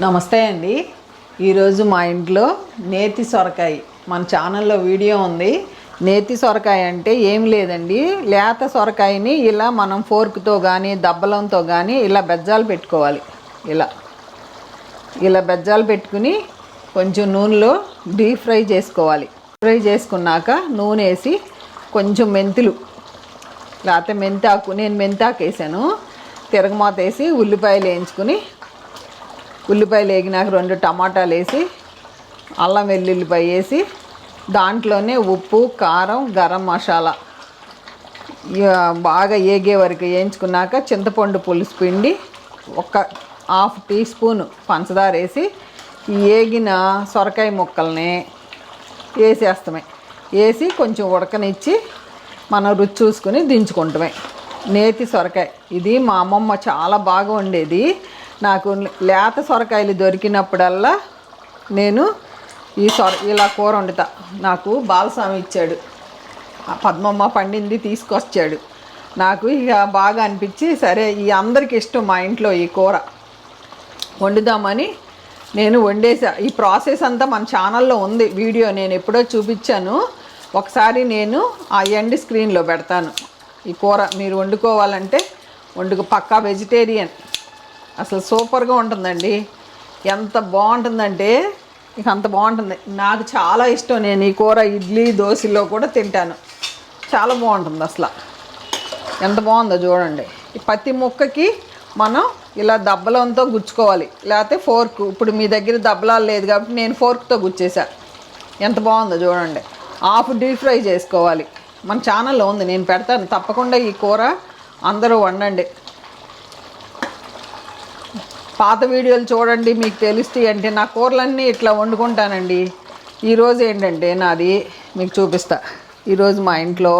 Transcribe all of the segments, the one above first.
నమస్తే అండి. ఈరోజు మా ఇంట్లో నేతి సొరకాయ. మన ఛానల్లో వీడియో ఉంది. నేతి సొరకాయ అంటే ఏం లేదండి. లేత సొరకాయని ఇలా మనం ఫోర్క్తో కానీ దబ్బలంతో కానీ ఇలా బెజ్జాలు పెట్టుకోవాలి. ఇలా. ఇలా బెజ్జాలు పెట్టుకుని కొంచెం నూనెలో డీప్ ఫ్రై చేసుకోవాలి. ఫ్రై చేసుకున్నాక నూనె వేసి కొంచెం మెంతులు. లేకపోతే మెంతాకు. నేను మెంతాకు వేసాను. తిరగమాత వేసి ఉల్లిపాయలు వేయించుకుని ఉల్లిపాయలు వేగినాక రెండు టమాటాలు వేసి అల్లం వెల్లుల్లిపాయ వేసి దాంట్లోనే ఉప్పు కారం గరం మసాలా. బాగా ఏగే వరకు వేయించుకున్నాక చింతపండు పులుసు పిండి ఒక హాఫ్ టీ స్పూన్ పంచదార వేసి ఏగిన సొరకాయ ముక్కల్ని వేసేస్తామే. వేసి కొంచెం ఉడకనిచ్చి మనం రుచి చూసుకుని దించుకుంటామే. నేతి సొరకాయ. ఇది మా అమ్మమ్మ చాలా బాగా ఉండేది నాకు లేత సొరకాయలు దొరికినప్పుడల్లా నేను ఈ సొర ఇలా కూర వండుతా. నాకు బాలస్వామి ఇచ్చాడు. ఆ పద్మమ్మ పండింది తీసుకొచ్చాడు. నాకు ఇక బాగా అనిపించి సరే ఈ అందరికి ఇష్టం మా ఇంట్లో ఈ కూర. వండుదామని నేను వండేసా. ఈ ప్రాసెస్ అంతా మన ఛానల్లో ఉంది. వీడియో నేను ఎప్పుడో చూపించాను. ఒకసారి నేను ఆ ఎండ్ స్క్రీన్లో పెడతాను. ఈ కూర మీరు వండుకోవాలంటే వండుకు. పక్కా వెజిటేరియన్. అసలు సూపర్గా ఉంటుందండి. ఎంత బాగుంటుందంటే ఇక అంత బాగుంటుంది. నాకు చాలా ఇష్టం. నేను ఈ కూర ఇడ్లీ దోశలో కూడా తింటాను. చాలా బాగుంటుంది అసలు. ఎంత బాగుందో చూడండి. ఈ ప్రతి ముక్కకి మనం ఇలా దబ్బలంతో గుచ్చుకోవాలి. లేకపోతే ఫోర్క్. ఇప్పుడు మీ దగ్గర దబ్బలాలు లేదు కాబట్టి నేను ఫోర్క్తో గుచ్చేసా. ఎంత బాగుందో చూడండి. హాఫ్ డీప్ ఫ్రై చేసుకోవాలి. మన ఛానల్లో ఉంది. నేను పెడతాను. తప్పకుండా ఈ కూర అందరూ వండండి. పాత వీడియోలు చూడండి మీకు తెలుస్తాయి అంటే నా కూరలన్నీ ఇట్లా వండుకుంటానండి. ఈరోజు ఏంటంటే నాది మీకు చూపిస్తా. ఈరోజు మా ఇంట్లో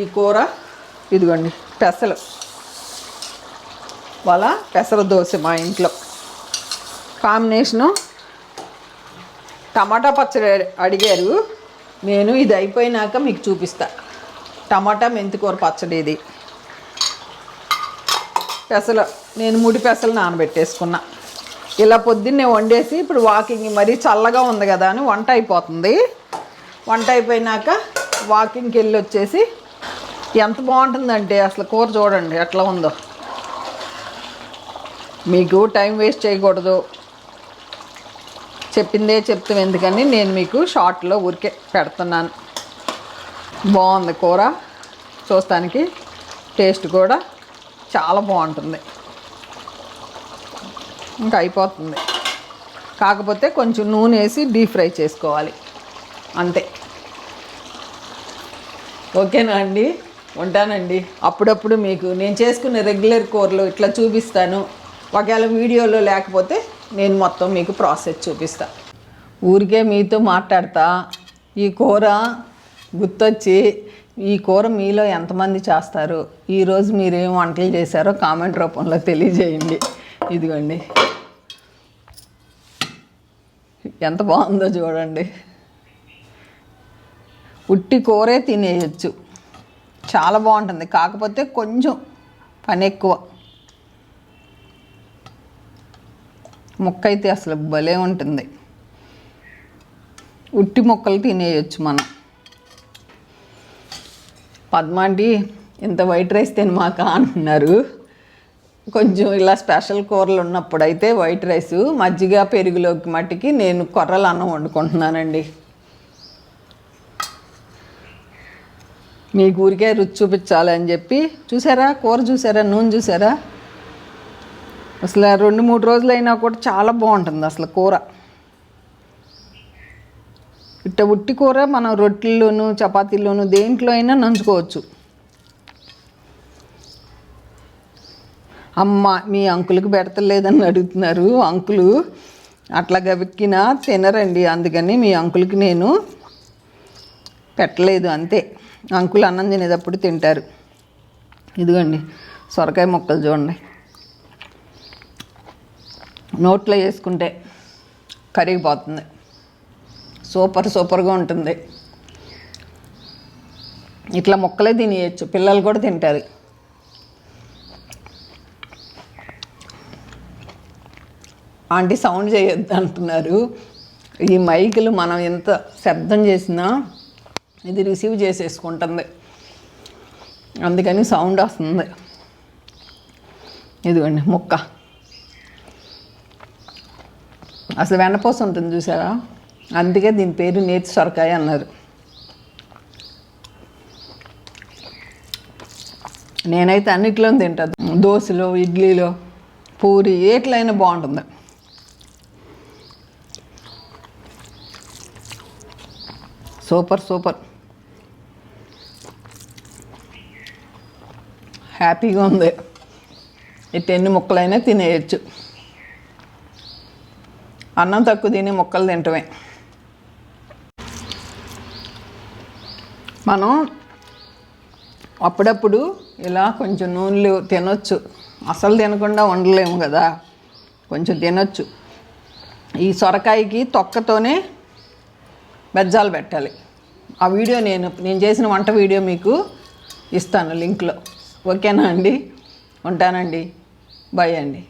ఈ కూర ఇదిగోండి పెసలు. వాళ్ళ పెసర దోశ మా ఇంట్లో. కాంబినేషను టమాటా పచ్చడి అడిగారు. నేను ఇది అయిపోయినాక మీకు చూపిస్తా. టమాటా మెంతికూర పచ్చడి ఇది. పెసలు నేను ముడి పెసలు నానబెట్టేసుకున్నా. ఇలా పొద్దున్నే వండేసి ఇప్పుడు వాకింగ్ మరీ చల్లగా ఉంది కదా అని వంట అయిపోతుంది. వంట అయిపోయినాక వాకింగ్కి వెళ్ళి వచ్చేసి ఎంత బాగుంటుందంటే అసలు కూర చూడండి ఎట్లా ఉందో. మీకు టైం వేస్ట్ చేయకూడదు. చెప్పిందే చెప్తాం ఎందుకని నేను మీకు షార్ట్లో ఊరికే పెడుతున్నాను. బాగుంది కూర. చూస్తానికి టేస్ట్ కూడా చాలా బాగుంటుంది. ఇంకా అయిపోతుంది. కాకపోతే కొంచెం నూనె వేసి డీప్ ఫ్రై చేసుకోవాలి. అంతే. ఓకేనా అండి? ఉంటానండి. అప్పుడప్పుడు మీకు నేను చేసుకునే రెగ్యులర్ కూరలు ఇట్లా చూపిస్తాను. ఒకవేళ వీడియోలో లేకపోతే నేను మొత్తం మీకు ప్రాసెస్ చూపిస్తా. ఊరికే మీతో మాట్లాడతా. ఈ కూర గుర్తొచ్చి ఈ కూర మీలో ఎంతమంది చేస్తారు? ఈరోజు మీరు ఏం వంటలు చేశారో కామెంట్ రూపంలో తెలియజేయండి. ఇదిగోండి. ఎంత బాగుందో చూడండి. ఉట్టి కూరే తినేయచ్చు. చాలా బాగుంటుంది. కాకపోతే కొంచెం పని ఎక్కువ. ముక్క అయితే అసలు భలే ఉంటుంది. ఉట్టి ముక్కలు తినేయచ్చు మనం. పద్మాంటి ఇంత వైట్ రైస్ తినమాక అంటున్నారు. కొంచెం ఇలా స్పెషల్ కూరలు ఉన్నప్పుడు అయితే వైట్ రైస్ మజ్జిగ పెరుగులోకి మట్టికి నేను కొర్రలు అన్నం వండుకుంటున్నానండి. మీ ఊరికే రుచి చూపించాలని చెప్పి చూసారా? కూర చూసారా? నూనె చూసారా? అసలు రెండు మూడు రోజులైనా కూడా చాలా బాగుంటుంది అసలు కూర. ఇట్ట ఉట్టి కూర మనం రొట్టెల్లోనూ చపాతీల్లోనూ దేంట్లో అయినా నంచుకోవచ్చు. అమ్మ మీ అంకులకు పెడతలేదని అడుగుతున్నారు. అంకులు అట్లా గబిక్కినా తినరండి. అందుకని మీ అంకులకి నేను పెట్టలేదు అంతే. అంకులు అన్నం తినేటప్పుడు తింటారు. ఇదిగోండి సొరకాయ ముక్కలు చూడండి. నోట్లో వేసుకుంటే కరిగిపోతుంది. సూపర్ సూపర్గా ఉంటుంది. ఇట్లా ముక్కలే తినేయచ్చు. పిల్లలు కూడా తింటారు. ఆంటీ సౌండ్ చేయొద్దు అంటున్నారు. ఈ మైకులు మనం ఎంత శబ్దం చేసినా ఇది రిసీవ్ చేసేసుకుంటుంది. అందుకని సౌండ్ వస్తుంది. ఇదిగోండి ముక్క. అసలు వెన్నపూస ఉంటుంది చూసారా? అందుకే దీని పేరు నేతి సొరకాయ అన్నారు. నేనైతే అన్నిట్లో తింటాను దోశలో ఇడ్లీలో పూరి ఏట్లైనా బాగుంటుంది. Super super. హ్యాపీగా ఉంది. ఇటు ఎన్ని ముక్కలైనా తినేయచ్చు. అన్నం తక్కువ తిని ముక్కలు తింటమే. మనం అప్పుడప్పుడు ఇలా కొంచెం నూనెలు తినొచ్చు. అసలు తినకుండా ఉండలేము కదా. కొంచెం తినొచ్చు. ఈ సొరకాయకి తొక్కతోనే బెజ్జాలు పెట్టాలి. ఆ వీడియో నేను నేను చేసిన వంట వీడియో మీకు ఇస్తాను లింక్లో. ఓకేనా అండి? ఉంటానండి. బాయ్ అండి.